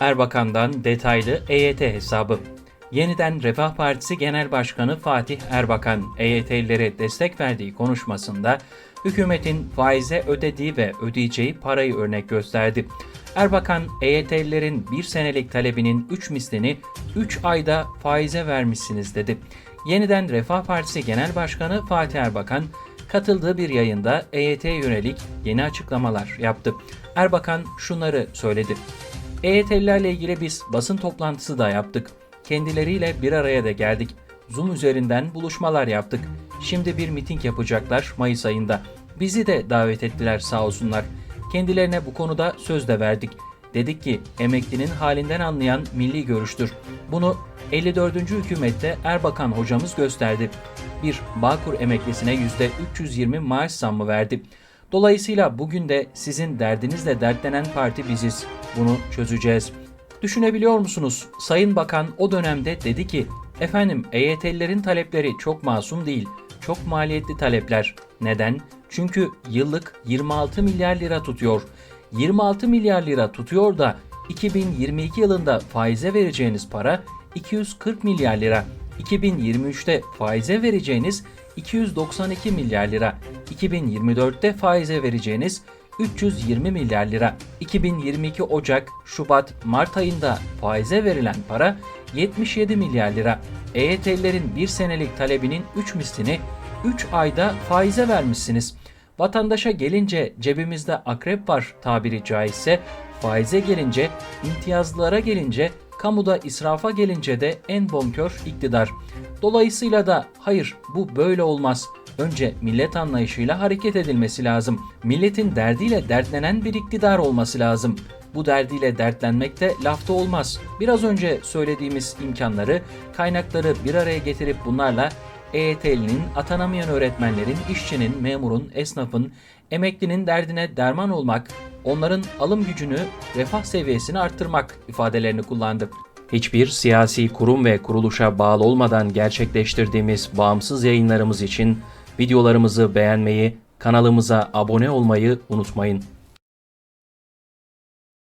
Erbakan'dan detaylı EYT hesabı. Yeniden Refah Partisi Genel Başkanı Fatih Erbakan, EYT'lilere destek verdiği konuşmasında hükümetin faize ödediği ve ödeyeceği parayı örnek gösterdi. Erbakan, EYT'lilerin bir senelik talebinin 3 mislini 3 ayda faize vermişsiniz dedi. Yeniden Refah Partisi Genel Başkanı Fatih Erbakan, katıldığı bir yayında EYT'ye yönelik yeni açıklamalar yaptı. Erbakan şunları söyledi. EYT'lilerle ilgili biz basın toplantısı da yaptık. Kendileriyle bir araya da geldik. Zoom üzerinden buluşmalar yaptık. Şimdi bir miting yapacaklar Mayıs ayında. Bizi de davet ettiler sağ olsunlar. Kendilerine bu konuda söz de verdik. Dedik ki emeklinin halinden anlayan milli görüştür. Bunu 54. hükümette Erbakan hocamız gösterdi. Bir Bağkur emeklisine %320 maaş zammı verdi. Dolayısıyla bugün de sizin derdinizle dertlenen parti biziz. Bunu çözeceğiz. Düşünebiliyor musunuz? Sayın Bakan o dönemde dedi ki, efendim EYT'lilerin talepleri çok masum değil, çok maliyetli talepler. Neden? Çünkü yıllık 26 milyar lira tutuyor. 26 milyar lira tutuyor da 2022 yılında faize vereceğiniz para 240 milyar lira. 2023'te faize vereceğiniz 292 milyar lira. 2024'te faize vereceğiniz 320 milyar lira. 2022 Ocak, Şubat, Mart ayında faize verilen para 77 milyar lira. EYT'lilerin bir senelik talebinin 3 mislini 3 ayda faize vermişsiniz. Vatandaşa gelince cebimizde akrep var tabiri caizse, faize gelince, imtiyazlılara gelince, kamuda israfa gelince de en bonkör iktidar. Dolayısıyla da hayır bu böyle olmaz. Önce millet anlayışıyla hareket edilmesi lazım. Milletin derdiyle dertlenen bir iktidar olması lazım. Bu derdiyle dertlenmek de lafta olmaz. Biraz önce söylediğimiz imkanları, kaynakları bir araya getirip bunlarla EYT'linin, atanamayan öğretmenlerin, işçinin, memurun, esnafın, emeklinin derdine derman olmak, onların alım gücünü, refah seviyesini arttırmak ifadelerini kullandı. Hiçbir siyasi kurum ve kuruluşa bağlı olmadan gerçekleştirdiğimiz bağımsız yayınlarımız için videolarımızı beğenmeyi, kanalımıza abone olmayı unutmayın.